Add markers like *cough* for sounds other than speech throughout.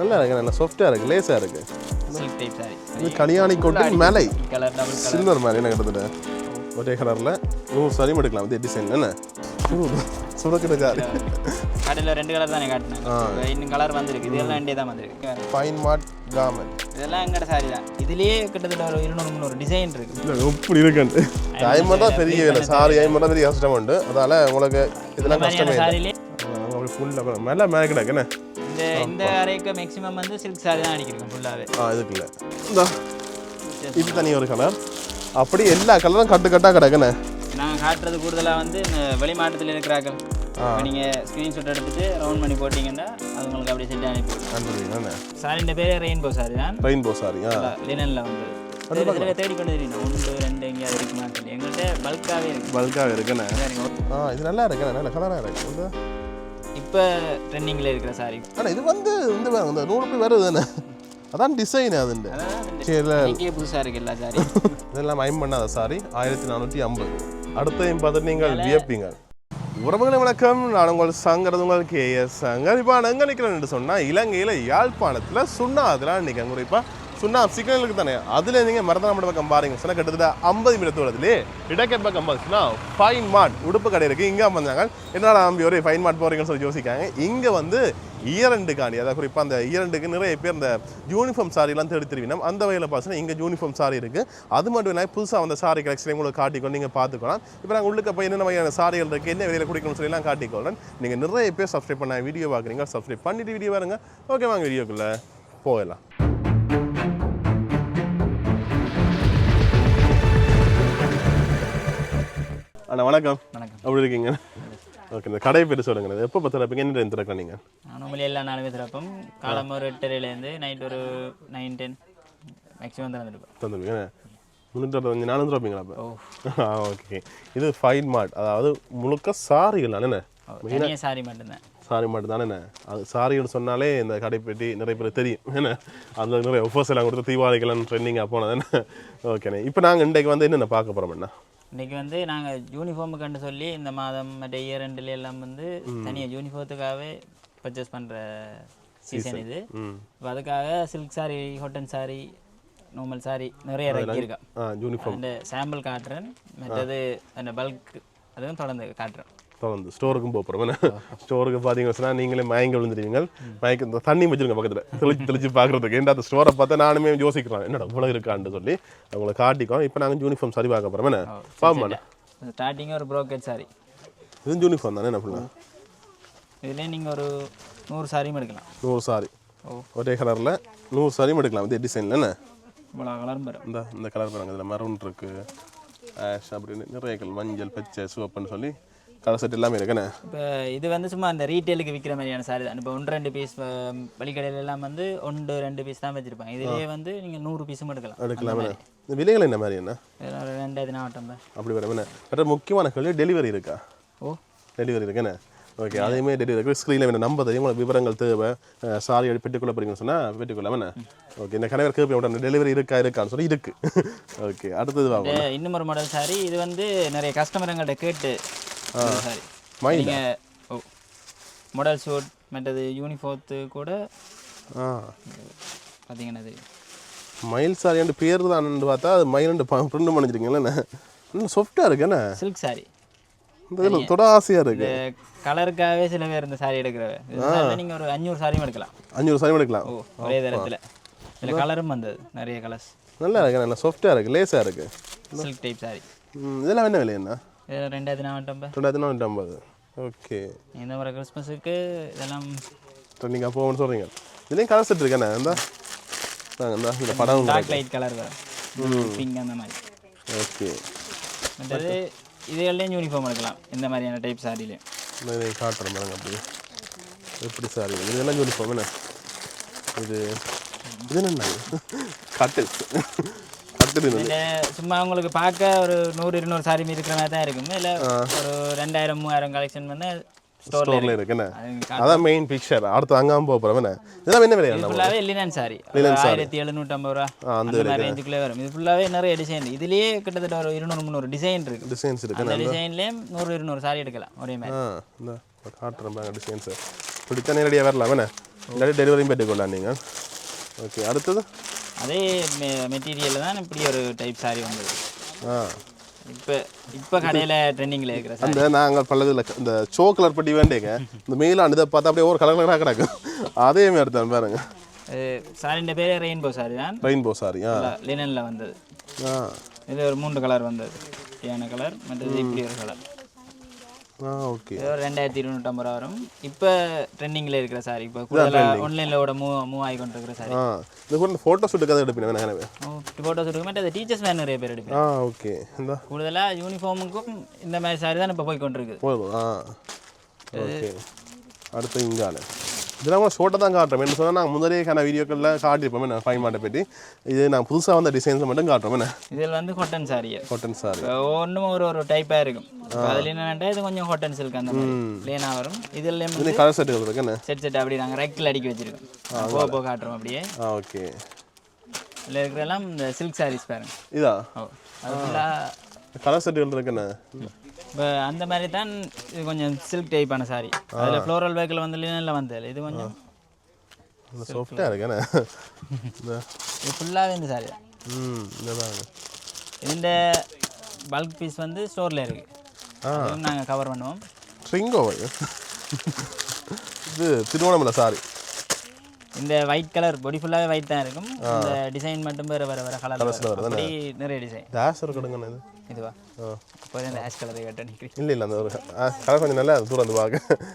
நல்லா இருக்கு நல்லா சாஃப்டாக இருக்கு லேசாக இருக்கு. சாரி இது கல்யாணி கோட்டின் மேலை. சில்வர் மாதிரி என்ன கிட்டத்தட்ட ஒரே கலரில் நூறு சரியும் எடுக்கலாம். இது டிசைன் என்ன சுடக்கிட்ட ஜாரி கடையில் ரெண்டு கலர் தானே இப்ப இன்னும் கலர் வந்திருக்கு. இதெல்லாம் ரெண்டே தான் வந்திருக்கு. ஃபைன் மார்ட் கார்மெண்ட் இதெல்லாம் எங்கட சாரி தான். இதுலயே கிட்டத்தட்ட ஒரு இருநூறு முந்நூறு டிசைன் இருக்கு. இல்லை எப்படி இருக்குன்ட்டு ஐம்பது தான் பெரிய இல்லை சாரி ஐம்பது தான் பெரிய கஷ்டம் உண்டு. அதால் உங்களுக்கு இதெல்லாம் கஷ்டமே ஃபுல்லாக மேலே மேலே கிடக்கு என்ன? இந்த இந்த அறைக்கு மேக்ஸிமம் வந்து சில்க் சாரி தான் அடிக்கிறோம் ஃபுல்லாகவே ஆ இதுக்கு இல்லை இந்த. இது தனி ஒரு கலர் அப்படி எல்லா கலரும் கட்டு கட்டாக கிடக்குண்ணே. நாங்கள் காட்டுறது கூடுதலாக வந்து இந்த வெளி மாவட்டத்தில் இருக்கிறார்கள் நீங்கள் ஸ்க்ரீன்ஷாட் எடுத்துட்டு ரவுண்ட் பண்ணி போட்டிங்கன்னா அது உங்களுக்கு அப்படியே செட் அனுப்பி விடும் அனுப்புறீங்கண்ணே சாரிൻ്റെ பேரே ரெயின்போ சாரி தான். ரெயின்போ சாரி லினனில் வந்து. இதில் தேடிக்கொண்டு தெரியும் ஒன்று ரெண்டு எங்கேயாவது இருக்குமான்னு சொல்லி. எங்கள்கிட்ட பல்காகவே இருக்கு. பல்காக இருக்குண்ணே. இது நல்லா இருக்குண்ணே. நல்ல கலராக இருக்கு. இப்போ ட்ரெண்டிங்கில் இருக்கிற சாரி ஆனால் இது வந்து இந்த பாருங்க, இந்த நூறு ரூபாய் வருது தானே? அதான் டிசைன் அதுண்டு. சரி புதுசாக இருக்கு எல்லா சாரி *laughs* இதெல்லாம் ஐம் பண்ணாத சாரி ஆயிரத்தி நானூற்றி ஐம்பது. அடுத்தையும் பார்த்து நீங்கள் வியப்பீங்க. உறவுகளை வணக்கம். நான் உங்கள் சங்கரது உங்கள் கே எஸ் சங்கர் இப்போ நான் எங்கே நிற்கிறேன்னு சொன்னால் இலங்கையில் யாழ்ப்பாணத்தில் சுண்ணா அதெல்லாம் நிற்கிறேன் குறிப்பாக சுண்ணா சிக்னலுக்கு தானே? அதில் நீங்கள் மரதனாமட பக்கம் பாருங்க. சொன்னால் கிட்டத்தட்ட ஐம்பது மீட்டர் தூரத்திலே இடக்கை பக்கம் பார்த்துச்சுன்னா ஃபைன் மார்ட் உடுப்பு கடை இருக்குது இங்கே வந்தாங்க. என்னடா அம்பி ஒரு ஃபைன் மார்ட் போகிறீங்கன்னு சொல்லி யோசிக்காங்க. இங்கே வந்து ஈரண்டுக்காண்டி அதாவது குறிப்பாக அந்த ஈரண்டுக்கு நிறைய பேர் இந்த யூனிஃபார்ம் சாரிலாம் தேடி திருவினம் அந்த வகையில் பார்த்தீங்கன்னா இங்கே யூனிஃபார்ம் சாரி இருக்குது அது மட்டும் இல்லை புதுசாக வந்த சாரி கலெக்ஷன் உங்களுக்கு காட்டிக்கொண்டு நீங்கள் பார்த்துக்கலாம் இப்போ நாங்கள் உள்ளுக்கு போய் என்னென்ன வகையான சாரிகள் இருக்குது என்ன வகையில் குடிக்கணும்னு சொல்லிலாம் எல்லாம் நீங்கள் நிறைய பேர் சப்ஸ்கிரைப் பண்ண வீடியோ பார்க்குறீங்க. சப்ஸ்கிரைப் பண்ணிவிட்டு வீடியோ பாருங்கள் ஓகே வாங்க வீடியோக்குள்ளே போகலாம் அண்ணா வணக்கம். வணக்கம். அப்படி இருக்கீங்க? ஓகே இந்த கடை பேர் சொல்லுங்க. எப்போ பத்திரப்பீங்க என்ன டைம் திறக்கலாம் நீங்கள் நார்மலி எல்லா நாளுமே திறப்போம். காலம் ஒரு எட்டரைலேருந்து நைட் ஒரு நைன் டென் மேக்ஸிமம் திறந்துருப்போம். தந்துருவீங்க முந்நூற்றி அறுபத்தஞ்சு நானூறு ரூபாய்ங்களா அப்போ? ஆ ஓகே இது ஃபைன் மார்ட் அதாவது முழுக்க சாரிகள் தானே தனியாக சாரி மட்டும்தான். சாரி மார்ட் தானே அது சாரிகள் சொன்னாலே இந்த கடை பெட்டி நிறைய பேர் தெரியும் என்ன? அதில் நிறைய ஒஃபர்ஸ் எல்லாம் கொடுத்து தீபாவளிக்கெல்லாம் ட்ரெண்டிங்காக போனதானே ஓகேண்ணே இப்போ நாங்கள் இன்றைக்கு வந்து என்னென்ன பார்க்க போகிறோம்ண்ணா இன்னைக்கு வந்து நாங்கள் யூனிஃபார்முக்குன்னு சொல்லி இந்த மாதம் மற்ற இயர் ரெண்டுல எல்லாம் வந்து தனியாக யூனிஃபார்த்துக்காகவே பர்ச்சேஸ் பண்ணுற சீசன் இது. இப்போ அதுக்காக silk saree cotton saree normal saree நிறைய இறக்கியிருக்கா யூனிஃபார்ம் அந்த சாம்பிள் காட்டுறேன். மற்றது அந்த பல்க் அதுவும் தொடர்ந்து காட்டுறேன் தொடர்ந்து ஸ்டோருக்கும் போக போகிறோம் ஸ்டோருக்கு பார்த்தீங்க சொன்னால் நீங்களே மயங்க விழுந்துருவீங்க. மயக்க இந்த தண்ணி வச்சிருங்க பக்கத்தில். தெளிச்சு தெளிச்சு பார்க்குறதுக்கு ஏன்டா அந்த ஸ்டோரை பார்த்தா நானுமே யோசிக்கிறேன். என்னடா இவ்வளோ இருக்கான்னு சொல்லி அவங்கள காட்டிக்கோ இப்போ நாங்கள் யூனிஃபார்ம் சரி பார்க்க போகிறோம் என்ன? பாம்பண்ணா ஸ்டார்டிங் ஒரு ப்ரோக்கெட் சாரி இது யூனிஃபார்ம் தானே என்ன ஃபுல்லாக இதுலேயே நீங்கள் ஒரு நூறு சாரியும் எடுக்கலாம். நூறு சாரி ஒரே கலரில் நூறு சாரியும் எடுக்கலாம். இதே டிசைனில் என்ன? இவ்வளோ கலரும் வரும் இந்த இந்த கலர் பாருங்க. இதில் மரூன் இருக்கு ஆஷ் அப்படின்னு நிறைய கலர் மஞ்சள் பச்சை சிவப்புன்னு சொல்லி கலர் செட் எல்லாமே இருக்குண்ணே இப்போ இது வந்து சும்மா அந்த ரீட்டெயிலுக்கு விற்கிற மாதிரியான சாரி தான். இப்போ ஒன்று ரெண்டு பீஸ் வழிக்கடையில எல்லாம் வந்து ஒன்று ரெண்டு பீஸ் தான் வச்சுருப்பாங்க. இதுலேயே வந்து நீங்கள் நூறு பீஸும் எடுக்கலாம். எடுக்கலாமே இந்த விலைகள் என்ன மாதிரி என்ன? ரெண்டாயிரத்தி நாவட்டம் அப்படி வரும் என்ன? முக்கியமான கேள்வி டெலிவரி இருக்கா? ஓ. டெலிவரி இருக்குண்ணே ஓகே அதேமே டெலிவரி இருக்கு. ஸ்க்ரீனில் வேணும் நம்ப தெரியும் உங்களுக்கு விவரங்கள் தேவை. சாரி பெட்டுக்குள்ளே போறீங்கன்னு சொன்னால் பெட்டுக்குள்ளே ஓகே இந்த கணவர் கேள்வி உடனே டெலிவரி இருக்கா இருக்கான்னு சொல்லி இருக்கு. *laughs* ஓகே அடுத்தது வாங்க இன்னும் ஒரு மாடல் சாரி இது வந்து நிறைய கஸ்டமர் எங்கள்கிட்ட கேட்டு சாரி நீங்கள் ஓ மாடல் ஷூட் மற்றது யூனிஃபார்த்து கூட பார்த்தீங்கன்னா தெரியும் மயில் சாரியாண்டு பேர் தான் பார்த்தா அது மயிலுண்டு பிரிண்ட் பண்ணிச்சிருக்கீங்களே இன்னும் சாஃப்டாக இருக்கு என்ன? சில்க் சாரி இந்த தொட ஆசையாக இருக்கு. கலருக்காகவே சில பேர் இந்த சாரி எடுக்கிறவ. நீங்கள் ஒரு அஞ்சூறு சாரியும் எடுக்கலாம். அஞ்சூறு சாரி எடுக்கலாம். ஓ ஒரே தரத்தில். இதில் கலரும் வந்தது நிறைய கலர்ஸ் நல்லா இருக்கு நல்லா சாஃப்டாக இருக்கு லேஸாக இருக்கு. சில்க் டைப் சாரி இதெல்லாம் என்ன விலை என்ன? ரெண்டாயிரத்தி நானூற்றம்பது ரெண்டாயிரத்தி நானூற்றி ஐம்பது ஓகே. இந்த முறை கிறிஸ்மஸுக்கு இதெல்லாம் நீங்கள் போகணும்னு சொல்கிறீங்க இதுலேயும் கலர் செட் இந்த. நாங்கள் இந்த இந்த படம் டார்க் லைட் கலர் வரும். பிங்க் அந்த மாதிரி. ஓகே. மற்றது இதுகள்லேயும் யூனிஃபார்ம் எடுக்கலாம். இந்த மாதிரியான டைப் சாரிலையும் இதை காட்டுறேன் பாருங்க அப்படி. எப்படி சாரி இதெல்லாம் யூனிஃபார்ம் என்ன? இது இது என்ன *laughs* சும்மா உங்களுக்கு பார்க்க ஒரு நூறு இருநூறு சாரி இருக்கிற மாதிரி தான் இருக்கும். இல்லை ஒரு ரெண்டாயிரம் மூவாயிரம் கலெக்ஷன் வந்து ஸ்டோரில் ஸ்டோரில் இருக்கு. என்ன அது அதான் மெயின் பிக்சர் அடுத்து அங்காம போக போகிறோம் என்ன? இதெல்லாம் என்ன விலை என்ன ஃபுல்லாகவே லினன் சாரி ஆயிரத்தி எழுநூற்றம்பது ரூபா. ஆ, அந்த மாதிரி ரேஞ்சுக்குள்ளே வரும். இது ஃபுல்லாகவே நிறைய டிசைன் இதுலேயே கிட்டத்தட்ட ஒரு இருநூறு முந்நூறு டிசைன் இருக்கு. டிசைன்ஸ் இருக்கு. அந்த டிசைன்லேயும் நூறு இருநூறு சாரி எடுக்கலாம். ஒரே மாதிரி. இந்த காட்டுறேன் பாருங்க டிசைன்ஸு பிடிச்சா நேரடியாக வரலாம். என்ன? இல்லாட்டி டெலிவரியும் பெற்றுக்கொள்ளலாம் நீங்கள் ஓகே அடுத்தது? அதே மெட்டீரியலில் தான் இப்படி ஒரு டைப் சாரி வந்தது. ஆ. இப்போ இப்போ கடையில் ட்ரெண்டிங்கில் இருக்கிற அந்த நாங்கள் பல்லதில் இந்த சோ கலர் பட்டி வேண்டேங்க இந்த மேலாண்டு இதை பார்த்தா அப்படியே ஒரு கலர் கலராக கிடக்கும். அதே மாதிரி எடுத்தேன் பாருங்க. சாரிൻ്റെ பேரே ரெயின்போ சாரி தான். ரெயின்போ சாரி ஆ. லினனில் வந்தது. ஆ. இது ஒரு மூன்று கலர் வந்தது. இப்படியான கலர் மற்றது இப்படி ஒரு கலர் ஓகே. ரெண்டாயிரத்தி இருநூற்றம்பது ரூபா வரும். இப்போ ட்ரெண்டிங்கில் இருக்கிற சாரி இப்போ கூடுதலாக ஆன்லைனில் ஓட மூவ் மூவ் ஆகி சாரி கூட ஃபோட்டோ ஷூட்டுக்கு அதை எனவே ஃபோட்டோஸ் எடுக்க மாட்டேன் டீச்சர்ஸ் வேறு நிறைய பேர் எடுப்பேன் ஆ ஓகே. இந்த. கூடுதலாக யூனிஃபார்முக்கும் இந்த மாதிரி சாரி தான் இப்போ போய் கொண்டிருக்குது போதும் ஆ. ஓகே. அடுத்து இங்கால. இதெல்லாம் கூட ஷோட்டை தான் காட்டுறோம். என்ன சொன்னால் நாங்கள் முன்னாடியே கான வீடியோக்களில் காட்டியிருப்போம். என்ன ஃபைன் மாட்டை பற்றி இது நான் புதுசாக வந்த டிசைன்ஸை மட்டும் காட்டுறோம். என்ன? இதில் வந்து காட்டன் சாரி காட்டன் சாரி ஒன்றும் ஒரு ஒரு டைப்பாக இருக்கும். அதில் என்னென்னா இது கொஞ்சம் காட்டன் சில்க் அந்த லேனாக வரும். இதில் இது கலர் செட்டுகள் இருக்கு. என்ன? செட் செட் அப்படி நாங்கள் ரெக்கில் அடிக்க வச்சிருக்கோம். போக போக காட்டுறோம் அப்படியே. ஓகே. இதில் இருக்கிறதெல்லாம் இந்த சில்க் சாரீஸ் பாருங்க. இதா? கலர் செட்டுகள் இருக்கு. என்ன? இப்போ அந்த மாதிரி தான் இது கொஞ்சம் சில்க் டைப்பான சாரி அதில் ஃப்ளோரல் பேக்கில் வந்து லினனில் வந்தது. இது கொஞ்சம் சாஃப்டாக இருக்கேண்ணே *laughs* இது ஃபுல்லாகவே இந்த சாரி ம் இந்த பல்க் பீஸ் வந்து ஸ்டோரில் இருக்குது நாங்கள் கவர் பண்ணுவோம். ஸ்ட்ரிங்கோ *laughs* இது? திருவண்ணாமலை சாரி இந்த ஒயிட் கலர் பொடி ஃபுல்லாகவே ஒயிட் தான் இருக்கும். இந்த டிசைன் மட்டும் வேறு வேறு வேறு கலர் அப்படி நிறைய டிசைன் டேஷ் இருக்கணுங்கண்ணே இது? இதுவா? ஆ. அப்போ இந்த ஆஷ் கலரை கட்ட நிற்கிறேன் இல்லை இல்லை அந்த ஒரு கலர் கொஞ்சம் நல்லா தூரம் வந்து பார்க்க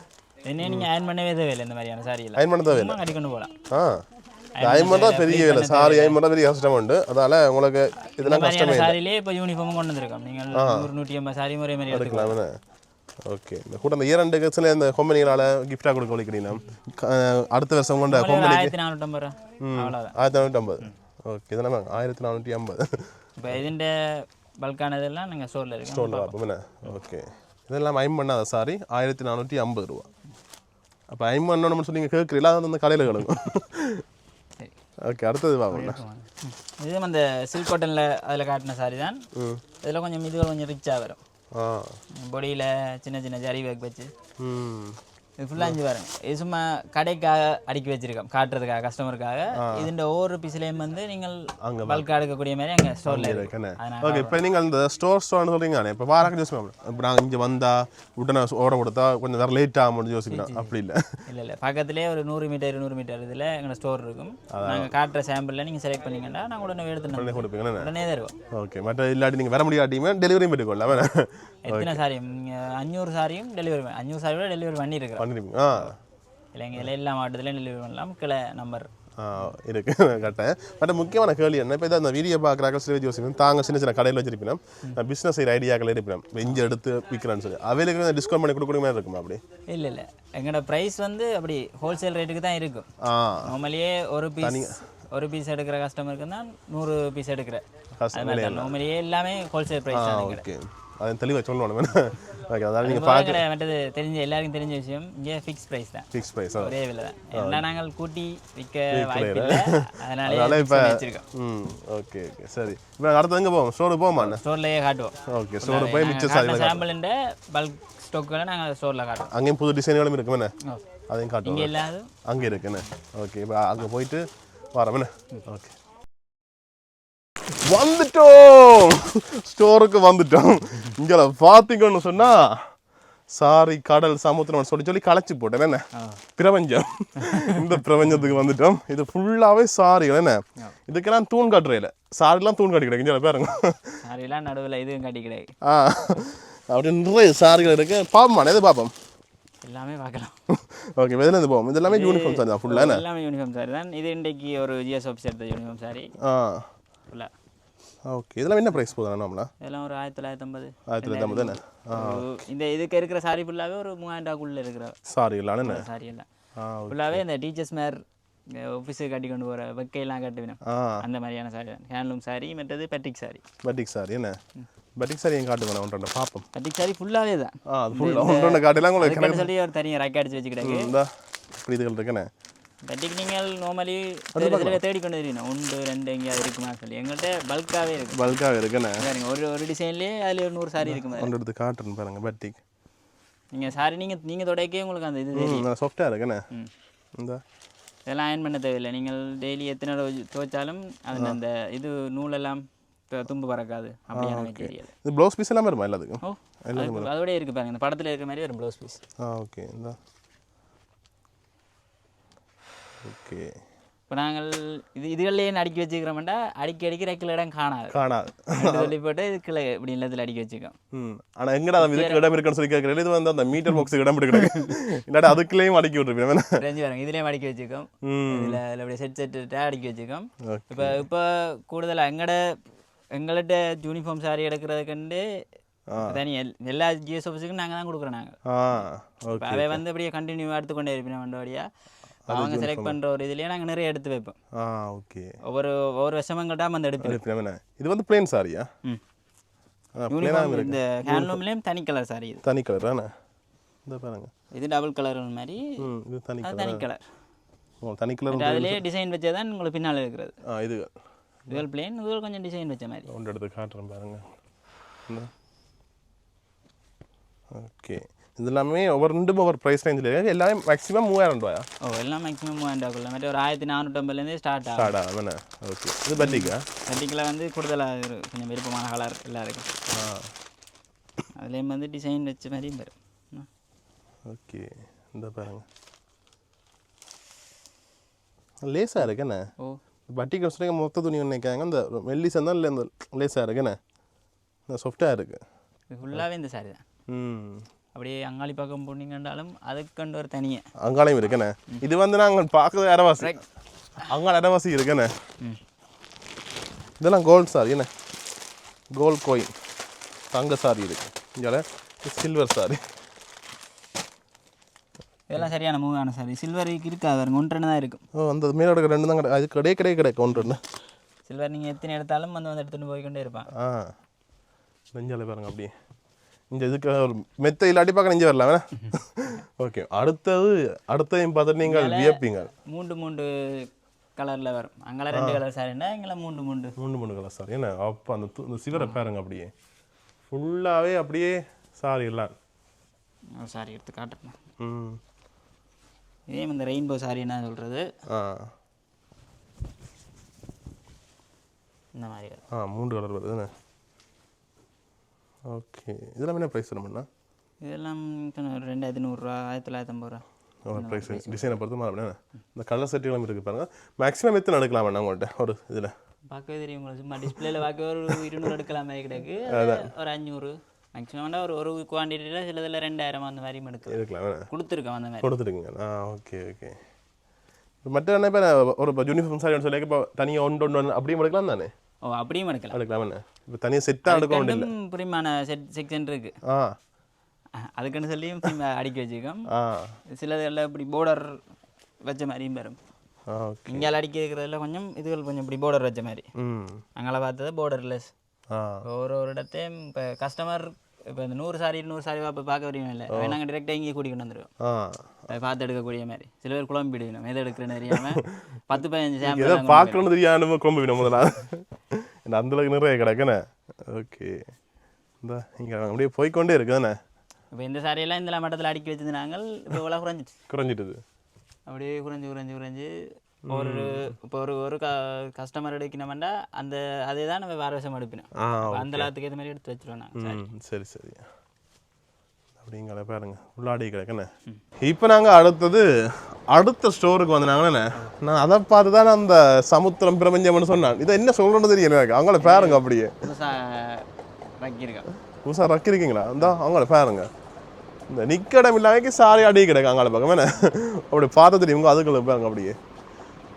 என்ன நீங்கள் அயன் பண்ணவே தேவையில்லை இந்த மாதிரியான சாரியில் அயன் பண்ண தேவை சும்மா கட்டிக்கொண்டு போகலாம் ஆ. இந்த அயன் தான் பெரிய வேலை. சாரி அயன் தான் பெரிய கஷ்டம் உண்டு. அதால உங்களுக்கு இந்த இதெல்லாம் மாதிரியான சாரிலே இப்போ யூனிஃபார்மும் கொண்டு வந்திருக்கோம். நீங்கள் நூறு நூற்றி ஐம்பது சாரி ஒரே மாதிரி எடுத்துக்கலாம் ஓகே இந்த கூட அந்த இரண்டு கட்சியில் இந்த கொம்பனிகளால் கிஃப்டாக கொடுக்க வலிக்கிறீங்கன்னா அடுத்த வருஷம் கொண்ட கொம்பனி ஆயிரத்தி நானூற்றம்பது ஆயிரத்தி நானூற்றம்பது. ஓகே இதெல்லாம் ஆயிரத்தி நானூற்றி ஐம்பது. இப்போ இதுண்ட பல்கான இதெல்லாம் நாங்கள் ஸ்டோரில் இருக்கோம் ஸ்டோரில் பார்ப்போம் என்ன ஓகே இதெல்லாம் ஐம் பண்ணாத சாரி ஆயிரத்தி நானூற்றி ஐம்பது ரூபா. அப்போ ஐம் பண்ணணும்னு சொல்லி கேட்குறீங்களா? அது வந்து கடையில் கிடக்கும் ஓகே அடுத்தது பார்ப்போம் இது அந்த சில்க் கோட்டனில் அதில் காட்டின சாரி தான். இதில் கொஞ்சம் இதுகள் கொஞ்சம் ரிச்சாக வரும். பொடியில் சின்ன சின்ன ஜரி பேக் வச்சு. ம். இது ஃபுல்லாக அஞ்சு பாருங்க. இது சும்மா கடைக்காக அடுக்கி வச்சிருக்கோம். காட்டுறதுக்காக கஸ்டமருக்காக இதுன்ற ஒவ்வொரு பீஸ்லேயும் வந்து நீங்கள் அங்க பல்காக எடுக்கக்கூடிய மாதிரி அங்கே ஸ்டோரில் இருக்கு. ஓகே இப்போ நீங்கள் அந்த ஸ்டோர் ஸ்டோர்னு சொல்கிறீங்க இப்போ வாராங்க யோசிப்போம் இப்போ நாங்கள் இங்கே வந்தால் உடனே ஓட கொடுத்தா கொஞ்சம் வேறு லேட் ஆகும்னு யோசிக்கிறோம் அப்படி இல்லை. இல்லை இல்லை. பக்கத்துலேயே ஒரு நூறு மீட்டர் இருநூறு மீட்டர் இதில் எங்களோட ஸ்டோர் இருக்கும். நாங்கள் காட்டுற சாம்பிளில் நீங்கள் செலக்ட் பண்ணீங்கன்னா நாங்கள் உடனே எடுத்துட்டு உடனே கொடுப்பீங்கண்ணே உடனே தருவோம். ஓகே மற்ற இல்லாட்டி நீங்கள் வர முடியாட்டியுமே டெலிவரியும் பண்ணிக்கொள்ளலாம் எத்தனை சாரியும் நீங்கள் அஞ்சூறு சாரியும் டெலிவரி அஞ்சூறு சாரியோட டெலிவரி பண்ணியிருக்கிறோம் பண்ணிருப்பீங்க. ஆ. இலங்கையில் எல்லா மாவட்டத்துலையும் டெலிவரி பண்ணலாம். கிளை நம்பர் ஆ இருக்கு. கட்டேன். பட் முக்கியமான கேள்வி என்ன? இப்போ அந்த வீடியோ பார்க்குறாங்க யோசிக்கணும். தாங்க சின்ன சின்ன கடையில் வச்சிருப்பேன் பிஸ்னஸ் செய்கிற ஐடியாக்கள் இருப்பேன் இஞ்சி எடுத்து விற்கிறேன்னு சொல்லி. அவைகளுக்கு டிஸ்கவுண்ட் பண்ணி கொடுக்குற மாதிரி இருக்குமா அப்படி? இல்லை இல்லை. எங்களோட ப்ரைஸ் வந்து அப்படி ஹோல்சேல் ரேட்டுக்கு தான் இருக்கும். நார்மலியே ஒரு பீஸ் ஒரு பீஸ் எடுக்கிற கஸ்டமருக்கு தான் நூறு பீஸ் எடுக்கிற நார்மலியே எல்லாமே. ஹோல்சேல் ப்ரைஸ் தான் அதை தெளிவாக சொல்லணும் ஓகே அதாவது நீங்கள் எங்கட மற்றது தெரிஞ்ச எல்லாருக்கும் தெரிஞ்ச விஷயம் இங்கே ஃபிக்ஸ் ப்ரைஸ் தான். ஃபிக்ஸ் ப்ரைஸ் ஒரே விலை தான். ஏன்னா நாங்கள் கூட்டி விற்க வாய்ப்பு இல்லை. அதனாலே இப்போ ம் ஓகே ஓகே சரி. இப்போ அடுத்து எங்கே போவோம்? போமா அண்ணா? ஸ்டோர்லேயே காட்டுவோம். ஓகே ஸ்டோரு போய் மிச்சம் சாரி பல்க் ஸ்டாக்குகளை நாங்கள் ஸ்டோரில் காட்டுவோம். அங்கேயும் புது டிசைன்களும் இருக்குமே என்ன? ஓ. அதையும் காட்டுவோம் இங்கே இல்லாத அங்கே இருக்குண்ணே ஓகே இப்போ அங்கே போயிட்டு வரோம் ஓகே வந்துட்டோம். ஸ்டோருக்கு வந்துட்டோம். இங்கே பார்த்தீங்கன்னு சொன்னா சாரி கடல் சமுத்திரம் சொல்லி சொல்லி களைச்சி போட்டேன். என்ன. பிரபஞ்சம். இந்த பிரபஞ்சத்துக்கு வந்துட்டோம். இது ஃபுல்லாகவே சாரிகள் என்ன? இதுக்கெல்லாம் தூண் காட்டுறையில சாரிலாம் தூண் காட்டி கிடைக்கும் இங்க பாருங்க. சாரியெல்லாம் நடுவில் இதுவும் காட்டி கிடையாது ஆ. அப்படி நிறைய சாரிகள் இருக்கு. பார்ப்போம் எது பார்ப்போம் எல்லாமே பார்க்கலாம். ஓகே இதில் இருந்து போவோம் இது எல்லாமே யூனிஃபார்ம் சாரி தான் ஃபுல்லாக எல்லாமே யூனிஃபார்ம் சாரி தான். இது இன்றைக்கு ஒரு ஜிஎஸ் ஆஃபீஸ் எடுத்த யூனிஃபார்ம் சாரி ஆ. ஃபுல்லாக ஓகே. இதெல்லாம் என்ன ப்ரைஸ் போதும் நம்மளா? இதெல்லாம் ஒரு ஆயிரத்தி தொள்ளாயிரத்தி ஐம்பது. ஆயிரத்தி தொள்ளாயிரத்தி ஐம்பது இந்த இதுக்கு இருக்கிற சாரி ஃபுல்லாகவே ஒரு மூவாயிரம் ரூபாக்குள்ளே இருக்கிற சாரிகளான என்ன? சாரி எல்லாம் ஃபுல்லாகவே இந்த டீச்சர்ஸ் மேர் ஆஃபீஸுக்கு கட்டி கொண்டு போகிற வெக்கையெல்லாம் கட்டுவினோம் அந்த மாதிரியான சாரி ஹேண்ட்லூம் சாரி மற்றது பட்டிக் சாரி பட்டிக் சாரி என்ன? பட்டிக் சாரி என் காட்டு வேணாம் ஒன்றரை பார்ப்போம் பட்டிக் சாரி ஃபுல்லாகவே தான் ஃபுல்லாக ஒன்றரை காட்டெல்லாம் உங்களுக்கு சொல்லி ஒரு தனியாக ரேக் அடிச்சு வச்சுக்கிட்டாங்க இந்த. இப்படி இதுகள் இருக்குண்ணே பட்டிக் நீங்கள் நார்மலி தேடி தேடிக்கொண்டு தெரியணும் ஒன்று ரெண்டு எங்கேயாவது இருக்குமா சொல்லி எங்கள்கிட்ட பல்காகவே இருக்கும் பல்காக இருக்குண்ணே ஒரு ஒரு டிசைன்லேயே அதில் ஒரு நூறு சாரி இருக்கும் ஒன்று எடுத்து காட்டுன்னு பாருங்க பட்டிக் நீங்கள் சாரி நீங்கள் நீங்கள் தொடக்கே உங்களுக்கு அந்த இது தெரியும் சாஃப்டாக இருக்குண்ணே இந்த இதெல்லாம் அயன் பண்ண தேவையில்லை நீங்கள் டெய்லி எத்தனை தடவை துவைச்சாலும் அதில் அந்த இது நூலெல்லாம் தும்பு பறக்காது அப்படியான மெட்டீரியல் இது ப்ளவுஸ் பீஸ் எல்லாம் வருமா எல்லாத்துக்கும் ஓ அதுக்கு அதோட இருக்கு பாருங்க இந்த படத்தில் இருக்கிற மாதிரி ஒரு ப்ளவுஸ் பீஸ் ஓகே இந்த ஓகே. இப்போ நாங்கள் இது இதுகள்லேயே அடுக்கி வச்சுக்கிறோம்டா அடிக்கி அடிக்கி ரெக்கில் இடம் காணாது. காணாது. சொல்லி போட்டு இதுக்குள்ள இப்படி இல்லத்தில் அடுக்கி வச்சுக்கோம் ம். ஆனால் எங்கடா அந்த இதுக்கு இடம் இருக்குன்னு சொல்லி கேட்குறேன் இது வந்து அந்த மீட்டர் பாக்ஸுக்கு இடம் எடுக்கிறாங்க இல்லாட்டி அதுக்குள்ளேயும் அடக்கி விட்டுருப்பேன் ரேஞ்சு பாருங்க. இதுலேயும் அடுக்கி வச்சுக்கோம் இதில் இதில் அப்படியே செட் செட்டு அடுக்கி வச்சுக்கோம் இப்போ இப்போ கூடுதலாக எங்கட எங்கள்கிட்ட யூனிஃபார்ம் சாரி எடுக்கிறதுக்குண்டு தனி எல்- எல்லா ஜிஎஸ் ஆஃபீஸுக்கும் நாங்கள் தான் கொடுக்குறோம் நாங்கள் அவை வந்து அப்படியே கண்டினியூ எடுத்துக்கொண்டே இருப்போம் வண்டோடியா அவங்க செலக்ட் பண்ணுற ஒரு இதுலேயே நாங்கள் நிறைய எடுத்து வைப்போம். ஆ ஓகே. ஒவ்வொரு ஒவ்வொரு வருஷமங்கள்ட்ட வந்து எடுப்போம் இது வந்து பிளேன் சாரியா ம். இந்த ஹேண்ட்லூம்லேயும் தனி கலர் சாரி இது. தனி கலர் தானே? இந்த பாருங்க. இது டபுள் கலர் மாதிரி. இது தனி கலர் தனி கலர் ஓ தனி கலர் அதிலே டிசைன் வச்சே தான் உங்களுக்கு பின்னால் இருக்கிறது. ஆ இது. இதுவல் பிளேன் இதுவல் கொஞ்சம் டிசைன் வச்ச மாதிரி. ஒன்று எடுத்து காட்டுறேன் பாருங்க. ஓகே. இது எல்லாமே ஒவ்வொரு ரெண்டும் ஒவ்வொரு ப்ரைஸ் ரேஞ்சில் இருக்கு எல்லாமே மேக்ஸிமம் மூவாயிரம் ரூபாயா ஓ எல்லாம் மேக்ஸிமம் மூவாயிரம் மாதிரி ஒரு ஆயிரத்தி நானூற்றம்பதுலேருந்தே ஸ்டார்ட் ஆகும் ஸ்டார்டா வேணா ஓகே இது பட்டிக்கா கட்டிக்கில் வந்து கூடுதலாக கொஞ்சம் விருப்பமான கலர் எல்லாம் இருக்கும் ஆ அதுலேயும் வந்து டிசைன் வச்ச மாதிரியும் வரும். ஓகே இந்த பாருங்க லேசாக இருக்குண்ணே ஓ பட்டிக்கு வச்சுருக்க மொத்த துணி ஒன்று நினைக்காங்க இந்த மெல்லிசம் தான் இல்லை இந்த லேசாக இருக்குண்ணே இந்த சாஃப்டாக இருக்கு இது ஃபுல்லாகவே இந்த சாரி தான் ம் அப்படியே அங்காளி பக்கம் போனீங்கன்றாலும் அதுக்கண்டு ஒரு தனியே. அங்காளையும் இருக்குண்ணே இது வந்து நாங்கள் பார்க்குறது அரவாசி அங்காள அரவாசி இருக்குண்ணே இதெல்லாம் கோல்ட் சாரி என்ன? கோல்ட் கோயின் தங்க சாரி இருக்கு இங்கே சில்வர் சாரி இதெல்லாம் சரியான மூவான சாரி சில்வருக்கு இருக்காது பாருங்க ஒன்று ரெண்டு தான் இருக்கும். ஓ அந்த மேலோட ரெண்டு தான் கிடையாது அது கிடையே கிடையே கிடைக்கும் ஒன்று ரெண்டு சில்வர் நீங்கள் எத்தனை எடுத்தாலும் வந்து வந்து எடுத்துகிட்டு போய்க்கொண்டே இருப்பான். ஆ. நெஞ்சால பாருங்க அப்படியே. இங்கே இதுக்கு ஒரு மெத்த இல்லாட்டி பார்க்க நெஞ்சு வரலாம். ஓகே அடுத்தது அடுத்ததையும் பார்த்துட்டு நீங்கள் வியப்பீங்க. மூன்று மூன்று கலரில் வரும். அங்கெல்லாம் ரெண்டு கலர் சாரின்னா இங்கெல்லாம் மூன்று மூன்று. மூணு மூணு கலர் சாரி. என்ன? அப்போ அந்த இந்த சிவரை பாருங்க அப்படியே. ஃபுல்லாகவே அப்படியே சாரி எல்லாம். சாரி எடுத்து காட்டுறேன். ம். இதே இந்த ரெயின்போ சாரி என்ன சொல்கிறது ஆ. இந்த மாதிரி ஆ மூன்று கலர் வருதுண்ணே ஓகே. இதெல்லாம் என்ன ப்ரைஸ் வரும்ண்ணா இதெல்லாம் ஒரு ரெண்டாயிரத்தி நூறுரூவா ஆயிரத்தி தொள்ளாயிரத்தி ஐம்பது ரூபா. ப்ரைஸ் டிசைனை பொறுத்து மாறும். இந்த கலர் செட்டுகளும் இருக்குது பாருங்க. மேக்ஸிமம் எத்தனை எடுக்கலாம் வேணா உங்கள்கிட்ட ஒரு இதில். பார்க்கவே தெரியும் உங்களுக்கு. சும்மா டிஸ்பிளேல பார்க்க ஒரு இருநூறு எடுக்கலாம் மாதிரி கிடக்கு ஒரு அஞ்சூறு மேக்ஸிமம் ஒரு ஒரு குவான்டிட்டியில் சிலதில் ரெண்டாயிரம் அந்த மாதிரி எடுக்கலாம். எடுக்கலாம் கொடுத்துருக்கோம் அந்த மாதிரி. கொடுத்துருங்க ஆ ஓகே ஓகே. மற்ற என்ன இப்போ ஒரு யூனிஃபார்ம் சாரி சொல்லி இப்போ தனியாக ஒன்று ஒன்று ஒன்று அப்படியும் எடுக்கலாம் தானே? ஓ அப்படியும் எடுக்கலாம். எடுக்கலாம் வேணா இப்போ தனியாக செட்டாக எடுக்க வேண்டிய புரியுமான செட் செக்ஷன் இருக்கு. ஆ. அதுக்குன்னு சொல்லியும் அடுக்கி வச்சுக்கோம் ஆ. சிலதெல்லாம் இப்படி போர்டர் வச்ச மாதிரியும் வரும். ஆ ஓகே. இங்கே அடுக்கி இருக்கிறதுல கொஞ்சம் இதுகள் கொஞ்சம் இப்படி போர்டர் வச்ச மாதிரி. அங்கே பார்த்தது borderless. ஆ. ஒரு ஒரு இடத்தையும் இப்போ கஸ்டமர் இப்போ இந்த நூறு சாரி நூறு சாரி இப்போ பார்க்க வரீங்க இல்லை நாங்கள் டிரெக்டாக இங்கே கூட்டி கொண்டு வந்துடுவோம் பார்த்து எடுக்கக்கூடிய மாதிரி. சில பேர் குழம்பிடுவிடும் எதை எடுக்கிறேன்னு தெரியாமல் *laughs* பத்து பதினஞ்சு எதை சாம்பிள் பார்க்கணும்னு தெரியாம குழம்பு விடும் முதல்ல. அந்த அளவுக்கு நிறைய கிடக்குண்ணே ஓகே. இந்த இங்கே அப்படியே போய்க்கொண்டே இருக்குதானே இப்போ இந்த சாரியெல்லாம் இந்த மட்டத்தில் அடுக்கி வச்சிருந்து நாங்கள் இப்போ இவ்வளோ குறைஞ்சிச்சு குறைஞ்சிட்டுது. அப்படியே குறைஞ்சு குறைஞ்சு குறைஞ்சு ஒரு இப்போ ஒரு ஒரு க கஸ்டமர் எடுக்கணும்னா அந்த அதே தான் நம்ம வேறு வருஷம் எடுப்பினோம். அந்த லாத்துக்கு ஏற்ற மாதிரி எடுத்து வச்சிருவோம் நாங்கள் சரி சரி. அப்படிங்கள பாருங்க. உள்ளாடி கிடக்குண்ணே இப்போ நாங்கள் அடுத்தது அடுத்த ஸ்டோருக்கு வந்தாங்கண்ணே நான் அதை பார்த்து தான் அந்த சமுத்திரம் பிரபஞ்சம்னு சொன்னான். இதை என்ன சொல்லணும்னு தெரியல எனக்கு. அவங்கள பாருங்க அப்படியே. புதுசாக புதுசாக ரக்கிருக்கீங்களா இந்த அவங்கள பாருங்க. இந்த நிக்கடம் இல்லாமல் சாரி அடி கிடக்கு அவங்கள பக்கம். என்ன? அப்படி பார்த்து தெரியும். அதுக்குள்ள பாருங்க அப்படியே.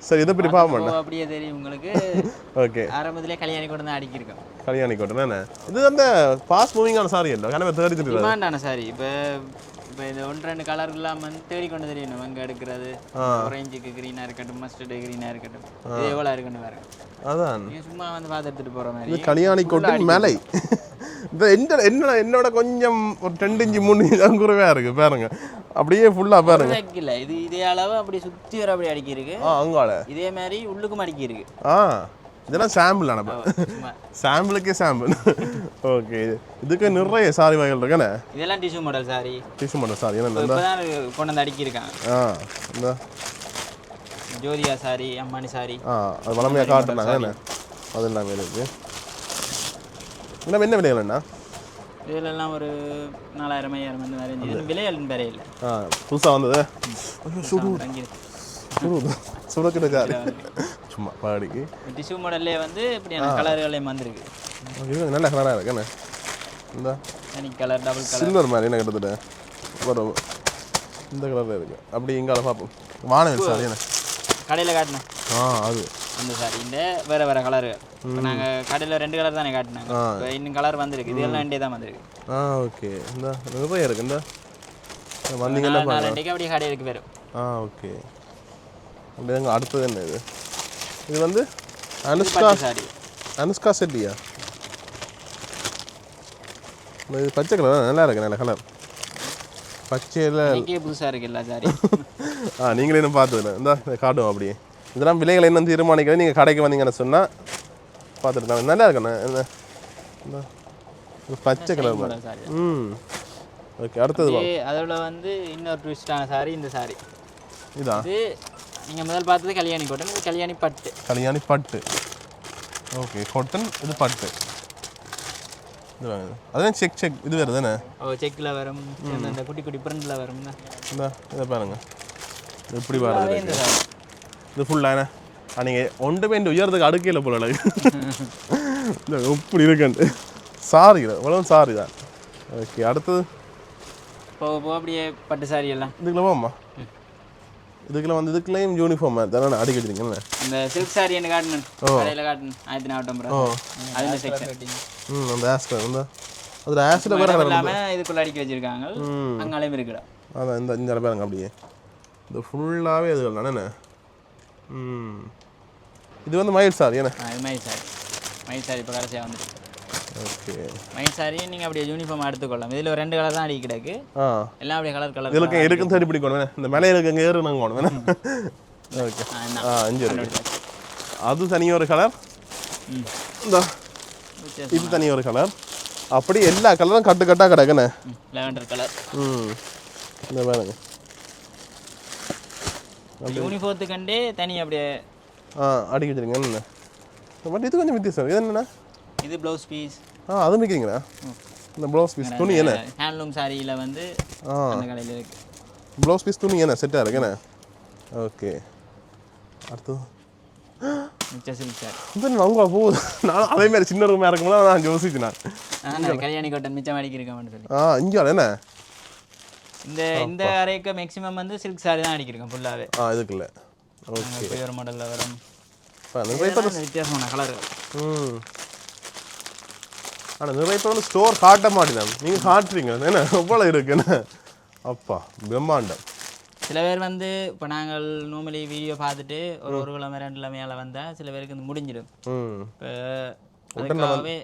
சரி இதை பற்றி ஓ, அப்படியே தெரியும் உங்களுக்கு. *laughs* ஓகே. ஆரம்பத்திலே கல்யாணி கொண்டு தான் அடிக்கிருக்கோம். கல்யாணி கோட்டை இது அந்த ஃபாஸ்ட் மூவிங்கான சாரி இல்லை? கனவே தேடி டிமாண்டான சாரி இப்போ இப்போ இது ஒன்று ரெண்டு கலர் இல்லாமல் வந்து தேடி கொண்டு தெரியணும் அங்கே எடுக்கிறது. ஆரஞ்சுக்கு க்ரீனாக இருக்கட்டும் மஸ்டர்டு க்ரீனாக இருக்கட்டும். இது எவ்வளோ இருக்குன்னு பாருங்க. அதான். சும்மா வந்து பார்த்து எடுத்துகிட்டு போகிற மாதிரி. கல்யாணி கோட்டின் மேலை. இந்த என்ன என்னோட என்னோட கொஞ்சம் ஒரு ரெண்டு இன்ச்சு மூணு தான் குறைவாக இருக்கு பாருங்க. அப்படியே ஃபுல்லாக பாருங்க. இல்லை இது இதே அளவு அப்படி சுற்றி வர அப்படி அடிக்கிருக்கு ஆ அங்கால இதே மாதிரி உள்ளுக்கும் அடிக்கிருக்கு ஆ. இதெல்லாம் சாம்பிள் சும்மா. சாம்பிளுக்கே சாம்பிள் ஓகே இதுக்கு நிறைய சாரி வகைகள் இருக்கானே இதெல்லாம் டிஷ்யூ மாடல் சாரி டிஷ்யூ மட்டும் சாரி என்ன கொண்டு வந்து ஆ இந்த. ஜோதியா சாரி அம்மானி சாரி ஆ அது வளமையாக காட்டுனாங்க என்ன? அது எல்லாமே இருக்கு. இன்னும் என்ன விலைகள்ண்ணா இதுல எல்லாம் ஒரு நாலாயிரம் ஐயாயிரம் அந்த மாதிரி விலைகள் வேற இல்லை. ஆ புதுசாக வந்தது? அங்கே சுடு சுட கிடக்காது சும்மா பாடிக்கு. டிஷ்யூ மாடல்லே வந்து இப்படியான கலர்களையும் வந்திருக்கு. நல்ல கலராக இருக்கு என்ன? இந்த. கலர் டபுள் கலர் சில்வர் மாதிரி என்ன கிட்டத்தட்ட ஒரு இந்த கலரில் இருக்கு. அப்படி இங்கால பார்ப்போம். வானவில் சாரி என்ன? கடையில் காட்டினேன். ஆ அது. அந்த சாரி இந்த வேற வேற கலர் நாங்கள் கடையில் ரெண்டு கலர் தானே காட்டினாங்க இன்னும் கலர் வந்திருக்கு. இது எல்லாம் ரெண்டே தான் வந்திருக்கு. ஆ ஓகே. இந்த நிறைய இருக்கு இந்த. வந்தீங்கன்னா நாலு ரெண்டுக்கு அப்படியே கடையிலுக்கு வரும் ஆ ஓகே. அப்படியே அங்க அடுத்தது என்ன இது? இது வந்து அனுஷ்கா அனுஷ்கா செட்டியா? இது பச்சை கலர்? நல்லா இருக்கு நல்ல கலர் பச்சையில் புதுசாக இருக்கு எல்லா சாரி *laughs* ஆ நீங்களே இன்னும் பார்த்ததில்ல இந்த இதை காட்டுவோம் அப்படியே. இதெல்லாம் விலைகளை என்ன தீர்மானிக்கிறது நீங்கள் கடைக்கு வந்தீங்கன்னு சொன்னால் பார்த்துட்டு தான் நல்லா இருக்கண்ணே பச்சை கலர் ம். ஓகே அடுத்தது அதோட வந்து இன்னொரு ட்விஸ்டான சாரி இந்த சாரி இதா? இது நீங்கள் முதல் பார்த்தது கல்யாணி கோட்டன் இது கல்யாணி பட்டு. கல்யாணி பட்டு. ஓகே காட்டன் இது பட்டு. இது வாங்க அதான் செக் செக் இது வேறு தானே? ஓ செக்கில் வரும். இந்த குட்டி குட்டி பிரிண்டில் வரும் இந்த இதை பாருங்க. இது இப்படி சாரி இது ஃபுல்லாக நீங்கள் ஒன்று பேண்ட் உயரத்துக்கு அடுக்கையில் போல இல்லை இப்படி இருக்குன்ட்டு சாரி இவ்வளவு சாரி தான். ஓகே அடுத்தது. போக போக அப்படியே பட்டு சாரி எல்லாம். இதுக்குள்ள வாம்மா இதுக்குள்ள வந்து இதுக்குள்ளேயும் யூனிஃபார்ம் தானே அடிக்க வச்சிருக்கீங்கல்ல இந்த சில்க் சாரி என்ன காட்டணும் கடையில் காட்டணும் ஆயிரத்தி நாற்பது ஓ. அது செக்ஷன் ம் அந்த ஆஸ்ல வந்து. அதில் ஆஸ்ல வேறு இல்லாமல் இதுக்குள்ள அடிக்க வச்சிருக்காங்க. அங்காலையும் இருக்குடா. அதான் இந்த இந்த பாருங்க அப்படியே. இது ஃபுல்லாகவே இதுகள் தானே ம். இது வந்து மயில் சாரி என்ன? ஆ, இது மயில் சாரி மயில் சாரி இப்போ கடைசியாக வந்துட்டு ஓகே. மயில் சாரியை நீங்கள் அப்படியே யூனிஃபார்ம் எடுத்துக்கொள்ளலாம். இதில் ரெண்டு கலர் தான் அடிக்க கிடக்கு எல்லாம் அப்படியே கலர் கலர் இதுக்கு இருக்குன்னு தேடி பிடிக்கணும். இந்த மலையிலுக்கு அங்கே ஏறு நாங்கள் வேணும் வேணே. ஓகே. ஆ அஞ்சு இருக்கு. அது தனி ஒரு கலர் இந்த. இது தனி ஒரு கலர் அப்படி எல்லா கலரும் கட்டு கட்டாக கிடக்குண்ணே. லெவண்டர் கலர் ம். இந்த பாருங்க. யூனிஃபார்த்துக்கண்டே தனி அப்படியே ஆ அடிக்க வச்சிருங்க என்ன? பட் இது கொஞ்சம் வித்தியாசம். இது என்னண்ணா? இது ப்ளவுஸ் பீஸ் ஆ அது மிக்கிறீங்களா இந்த ப்ளவுஸ் பீஸ் துணி என்ன? ஹேண்ட்லூம் சாரியில் வந்து அந்த கடையில் இருக்கு. ப்ளவுஸ் பீஸ் துணி என்ன? செட்டாக ஓகே மிச்ச சில்க் சாரி இது அவங்க போகுது நான் அதே மாதிரி சின்ன ரூமாக இருக்கும்போது நான் யோசிச்சு நான். நான் கல்யாணி கோட்டன் மிச்சம் அடிக்க இருக்கேன் சொல்லி. ஆ இங்கே என்ன? இந்த இந்த அறைக்கு மேக்ஸிமம் வந்து சில்க் சாரி தான் அடிக்கிறேன் ஃபுல்லாகவே ஆ இதுக்குள்ள. ஓகே மாடலில் வரும். வித்தியாசமான கலர் ம். ஆனால் நிறைய பேர் வந்து ஸ்டோர் காட்ட மாட்டேன் நீங்கள் காட்டுறீங்க என்ன? எவ்வளோ இருக்குன்னு அப்பா பிரம்மாண்டம். சில பேர் வந்து இப்போ நாங்கள் நார்மலி வீடியோ பார்த்துட்டு ஒரு ஒரு கிழமை ரெண்டு கிழமையால வந்தால் சில பேருக்கு வந்து முடிஞ்சிடும். அதுக்காகவே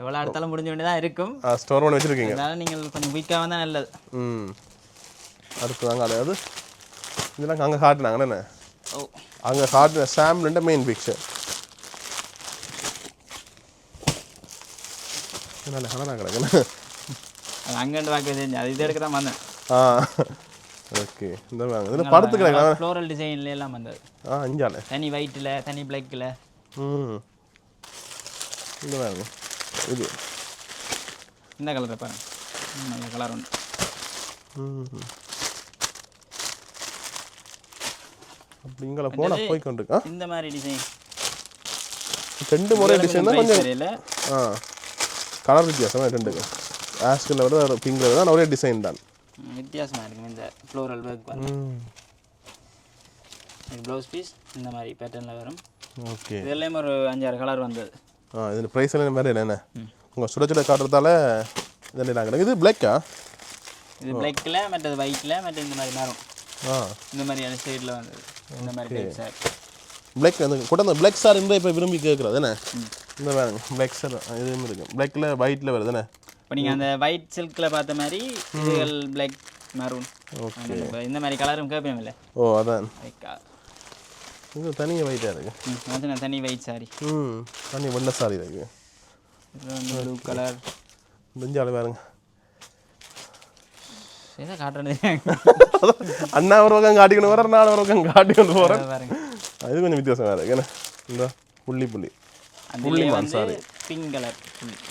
எவ்வளோ அடுத்தாலும் முடிஞ்ச வேண்டியதான் இருக்கும். ஸ்டோர் பண்ணி வச்சுருக்கீங்க. அதனால நீங்கள் கொஞ்சம் குயிக்காக வந்தால் நல்லது. ம். அடுத்து தாங்க அதாவது இதெல்லாம் அங்கே காட்டினாங்க என்ன? ஓ. அங்கே காட்டின சாம்பிள்ன்ற மெயின் பிக்சர் நல்ல கலராக கிடக்குண்ணே அது பார்க்க தெரிஞ்சு அது இது எடுக்க தான் வந்தேன். ஆ ஓகே. இந்த வாங்க இதில் படுத்து கிடக்கலாம் ஃப்ளோரல் டிசைன்ல எல்லாம் வந்தது. ஆ அஞ்சாலே தனி ஒயிட்டில் தனி பிளாக்கில் ம். இந்த வாங்க இது. இந்த கலர் பாருங்க. நல்ல கலர் உண்டு. ம் அப்படிங்கள போனால் போய் கொண்டிருக்கா இந்த மாதிரி டிசைன் ரெண்டு முறை டிசைன் தான் கொஞ்சம் தெரியல ஆ. கலர் வித்தியாசம் ரெண்டுக்கு ஆஸ்கில் விட பிங்கில் விட ஒரே டிசைன் தான். ம், வித்தியாசமா இருக்கும் இந்த ஃப்ளோரல் ஒர்க் வந்து ப்ளவுஸ் பீஸ் இந்த மாதிரி பேட்டர்னில் வரும். ஓகே. இதெல்லாம் ஒரு அஞ்சாறு கலர் வந்தது. ஆ இது ப்ரைஸ் எல்லாம் வேறு என்ன உங்கள் சுட சுட காட்டுறதால இது நாங்கள் இது பிளாக்கா இது பிளாக்கில் மற்றது ஒயிட்டில் மற்ற இந்த மாதிரி மாறும். ஆ. இந்த மாதிரியான சைடில் வந்தது. இந்த மாதிரி சார் பிளாக் அந்த கூட அந்த பிளாக் சார் இருந்தால் இப்போ விரும்பி கேட்குறது என்ன? இந்த வேணுங்க பிளாக் சார் இதுவும் இருக்கு. பிளாக்கில் ஒயிட்டில் வருது இப்போ நீங்கள் அந்த ஒயிட் சில்கில் பார்த்த மாதிரி இதுகள் பிளாக் மரூன் இந்த மாதிரி கலரும் கேட்பேன் இல்லை? ஓ அதான். இது தனியாக ஒயிட்டாக இருக்கு. வந்து நான் தனி ஒயிட் சாரி ம் தனி வெள்ளை சாரி இருக்கு. ப்ளூ கலர் நெஞ்சால பாருங்க. காட்டுறது? *laughs* அண்ணா ஒரு பக்கம் காட்டிக்கணும் வர நான் ஒரு பக்கம் காட்டிக்கொண்டு போகிறேன் பாருங்க. இது கொஞ்சம் வித்தியாசமாக இருக்கு என்ன? இந்த புள்ளி புள்ளி. பிங்க் கலர்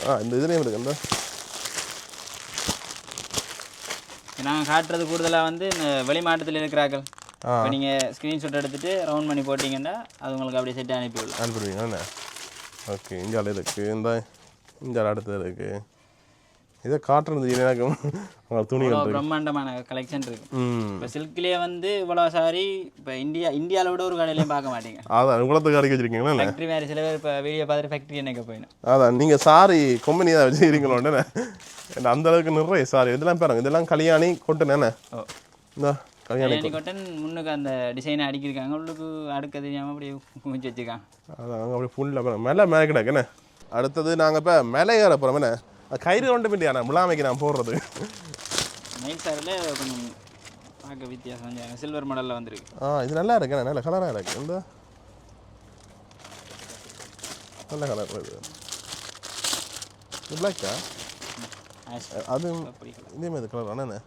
ஆ இந்த இதுலேயும் இருக்கு இந்த நாங்கள் காட்டுறது கூடுதலாக வந்து இந்த வெளி மாவட்டத்தில் இருக்கிறார்கள். இப்போ நீங்கள் ஸ்க்ரீன்ஷாட் எடுத்துட்டு ரவுண்ட் பண்ணி போட்டிங்கன்னா அது உங்களுக்கு அப்படியே செட் அனுப்பி விடலாம் அனுப்பிடுவீங்க ஓகே இஞ்சால இருக்கு. இந்த இஞ்சால அடுத்தது இருக்கு. இதை காட்டுறது எனக்கு இருக்கு பிரம்மாண்டமான கலெக்ஷன் இருக்கு. இப்போ சில்க்லேயே வந்து இவ்வளோ சாரி இப்போ இந்தியா இந்தியாவில் விட ஒரு கடையிலையும் பார்க்க மாட்டீங்க. அதான் குளத்துக்கு அடிக்க வச்சிருக்கீங்களா என்ன? ஃபேக்ட்ரி மாதிரி சில பேர் இப்போ வீடியோ பார்த்துட்டு ஃபேக்ட்ரி என்னக்க போயிடும் அதான் நீங்கள் சாரி கொம்பனி தான் வச்சுக்கிறீங்களோன்னு அந்த அளவுக்கு நிறைய சாரி இதெல்லாம் பாருங்க இதெல்லாம் கல்யாணி கொட்டுனேண்ணே ஓ. இந்த கல்யாணி காட்டன் முன்னுக்கு அந்த டிசைனை அடிக்கிருக்காங்க. உள்ளுக்கு அடுக்க தெரியாமல் அப்படியே குமிச்சு வச்சுருக்காங்க. அதான் அப்படியே ஃபுல்லாக மேலே மேலே கிடக்குண்ணே அடுத்தது நாங்கள் இப்போ மேலே ஏற போகிறோம் என்ன? கயிறு கொண்டு பிண்டியாண்ணே முலாமைக்கு நான் போடுறது. மயில் சாரில் கொஞ்சம் பார்க்க வித்தியாசம் சில்வர் மாடலில் வந்திருக்கு. ஆ இது நல்லா இருக்குண்ணே நல்ல கலராக இருக்கு. இந்த நல்ல கலர் இது இது பிளாக்கா அது இதே மாதிரி கலர் அண்ணே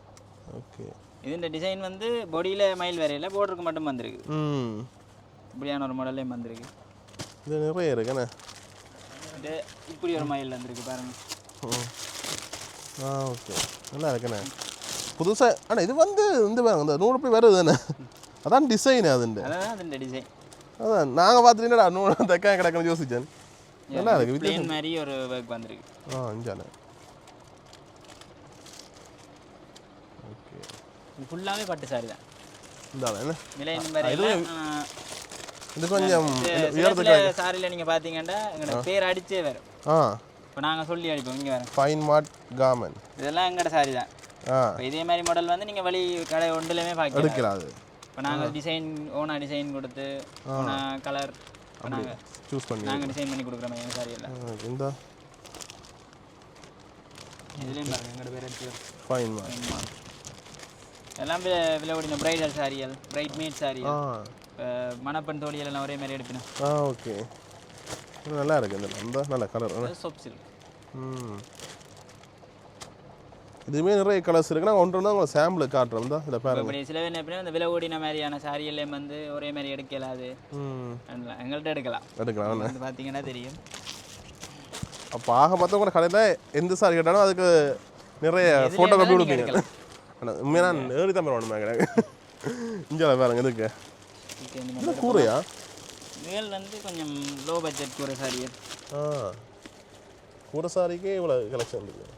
ஓகே இதுன்ற டிசைன் வந்து பாடியில் மயில் வரையில் போர்டருக்கு மட்டும் வந்திருக்கு. ம். இப்படியான ஒரு மாடல்லையும் வந்திருக்கு. இது நிறைய இருக்குண்ணே இது இப்படி ஒரு மயில் வந்திருக்கு பாருங்க. ம். ஆ ஓகே நல்லா இருக்குண்ணே. புதுசாக ஆனால் இது வந்து இந்த இந்த நூறு போய் வருது தானே? அதான் டிசைன் அதுண்டு அதுன்ற டிசைன் அதான் நாங்கள் பார்த்துட்டீங்கடா நூறு தைக்க கிடக்குன்னு யோசிச்சேன். நல்லா இருக்கு பிளேன் மாதிரி ஒரு ஒர்க் வந்திருக்கு. ஆ அஞ்சானே ஓகே ஃபுல்லாகவே பட்டு சாரி தான். இந்த என்ன? விலை இது கொஞ்சம் சாரியில் நீங்கள் பார்த்தீங்கன்னா பேர் அடிச்சே வரும். ஆ. இப்போ நாங்கள் சொல்லி அடிப்போம் இங்கே வரோம் ஃபைன் மார்ட் காமன் இதெல்லாம் எங்களோட சாரி தான். இப்போ இதே மாதிரி மாடல் வந்து நீங்கள் வெளி கடை ஒன்றுலையுமே பார்க்கலாம் எடுக்கலாம் இப்போ நாங்கள் டிசைன் ஓனா டிசைன் கொடுத்து ஓனா கலர் நாங்கள் சூஸ் பண்ணி நாங்கள் டிசைன் பண்ணி கொடுக்குறோம் எங்கள் சாரி எல்லாம் இந்த இதுலேயும் பாருங்க எங்களோட பேர் வரும். ஃபைன் மார்ட் எல்லாம் விலை ஓடின பிரைடல் சாரியல் பிரைட் மேட் சாரியல் மணப்பெண் தோழியல் எல்லாம் ஒரே மாதிரி எடுப்பினோம் ஆ ஓகே நல்லா இருக்கு இந்த இந்த நல்ல கலர் ம். இதுவுமே நிறைய கலர்ஸ் இருக்கு. நான் ஒன்று தான் உங்களை சாம்பிள் காட்டுறோம் தான் இதில் பாருங்க. சில பேர் எப்படின்னா இந்த விலை ஓடின மாதிரியான சாரியெல்லாம் வந்து ஒரே மாதிரி எடுக்கலாது எங்கள்கிட்ட எடுக்கலாம். எடுக்கலாம் வந்து பார்த்தீங்கன்னா தெரியும். அப்போ ஆக மொத்தம் கூட கடையில் எந்த சாரி கேட்டாலும் அதுக்கு நிறைய ஃபோட்டோ காப்பி கொடுப்பீங்க. ஆனால் உண்மையாக நான் ஏறி தான் வேணுமா இங்கே பாருங்க எதுக்கு இது இந்த இது கூரையா? மேல் வந்து கொஞ்சம் லோ பட்ஜெட் கூரை சாரியல் ஆ. கூரை சாரிக்கே இவ்வளோ கலெக்ஷன் இருக்கு.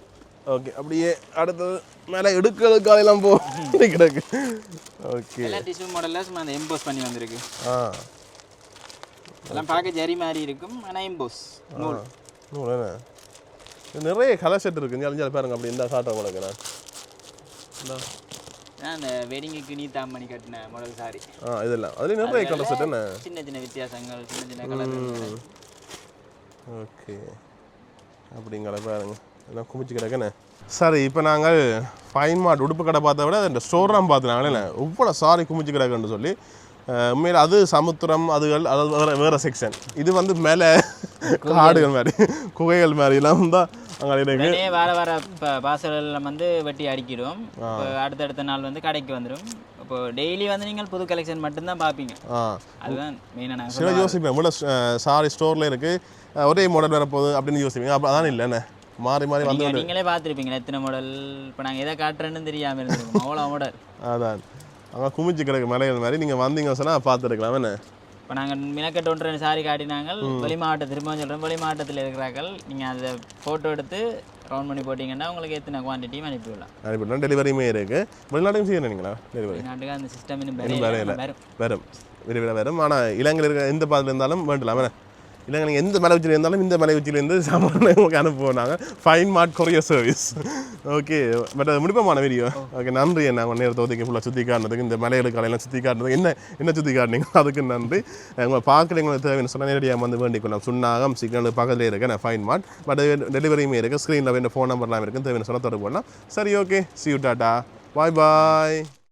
ஓகே அப்படியே அடுத்தது மேலே எடுக்கிறதுக்கு அதெல்லாம் போ கிடக்கு. ஓகே எல்லாம் டிஷ்யூ மாடலில் அந்த எம்போஸ் பண்ணி வந்திருக்கு. ஆ. எல்லாம் பார்க்க ஜரி மாதிரி இருக்கும் ஆனால் எம்போஸ் நூல். நூல் என்ன? நிறைய கலர் செட் இருக்கு. இங்கே அழிஞ்சாலும் பாருங்க அப்படி இந்த காட்டுறேன் உங்களுக்கு நான். அந்த வெட்டிங்குக்கு நீ தாம் பண்ணி கட்டின மாடல் சாரி. ஆ இதெல்லாம். அதுலேயும் நிறைய கலர் செட் என்ன? சின்ன சின்ன வித்தியாசங்கள் சின்ன சின்ன கலர் ஓகே. அப்படிங்களா பாருங்க. எல்லாம் குமிச்சு கிடக்குன்னு சரி இப்போ நாங்கள் ஃபைன் மார்ட் உடுப்பு கடை பார்த்த விட இந்த ஸ்டோர் தான் பார்த்துனாங்களே இவ்வளோ சாரி குமிச்சு கிடக்குன்னு சொல்லி உண்மையில அது சமுத்திரம் அதுகள் அது வேற வேற செக்ஷன் இது வந்து மேலே காடுகள் மாதிரி குகைகள் மாதிரிலாம் தான் உடனே வார வார இப்போ பாசலெல்லாம் வந்து வெட்டி அடிக்கிடும். இப்போ அடுத்தடுத்த நாள் வந்து கடைக்கு வந்துடும் இப்போ டெய்லி வந்து நீங்கள் புது கலெக்ஷன் மட்டும்தான் பார்ப்பீங்க. அதுதான் மெயினாக சில யோசிப்பேன். இவ்வளோ சாரி ஸ்டோரில் இருக்குது ஒரே மாடல் வரப்போகுது அப்படின்னு யோசிப்பீங்க. அப்போ அதான் இல்லைண்ணே மாறி மாறி வந்து நீங்கள் நீங்களே பார்த்துருப்பீங்க எத்தனை மாடல் இப்போ நாங்கள் எதை காட்டுறேன்னு தெரியாமல் இருந்திருக்கோம். அவ்வளோ மாடல் அதான். அங்கே குமிச்சு கிடக்கு மலைகள் மாதிரி. நீங்கள் வந்தீங்க சொன்னால் பார்த்துருக்கலாம். என்ன? இப்போ நாங்கள் மினக்கட்டு ஒன்று சாரி காட்டினாங்க வெளி மாவட்டம் திரும்ப சொல்கிறோம் வெளி மாவட்டத்தில் இருக்கிறார்கள். நீங்கள் அதை ஃபோட்டோ எடுத்து ரவுண்ட் பண்ணி போட்டிங்கன்னா உங்களுக்கு எத்தனை குவான்டிட்டியும் அனுப்பிவிடலாம் அனுப்பிவிட்டோம் டெலிவரியுமே இருக்குது வெளிநாட்டையும் செய்யறீங்களா டெலிவரி வெளிநாட்டுக்கு அந்த சிஸ்டம் இன்னும். வரும். வரும். விரைவில் வரும். ஆனால் இலங்கையில் இருக்க எந்த பாதையில் இருந்தாலும் வேண்டலாம். என்ன இல்லைங்க நீங்கள் எந்த மலை உச்சியில் இருந்தாலும் இந்த மலை உச்சியிலேருந்து *laughs* சாமான உங்களுக்கு அனுப்புவோம் நாங்கள் Fine Mart courier service okay but அது முடிப்பமான வீடியோ ஓகே நன்றி என்ன உங்கள் நேரத்தை ஒதுக்கி ஃபுல்லாக சுற்றி காட்டுறதுக்கு இந்த மலைகளுக்கு காலையெல்லாம் சுற்றி காட்டுறதுக்கு என்ன என்ன சுற்றி காட்டினீங்க அதுக்கு நன்றி. உங்களை பார்க்குறீங்களுக்கு தேவையான சொன்னால் நேரடியாக வந்து வேண்டிக்கொள்ளலாம். சுண்ணாகம் சிக்னல் பக்கத்தில் இருக்கு நான் ஃபைன் மார்ட் பட் டெலிவரியுமே இருக்குது ஸ்க்ரீனில் வேண்டிய ஃபோன் நம்பர்லாம் இருக்குது தேவையான சொன்னால் தொடர்பு பண்ணலாம் சரி okay see you tata bye bye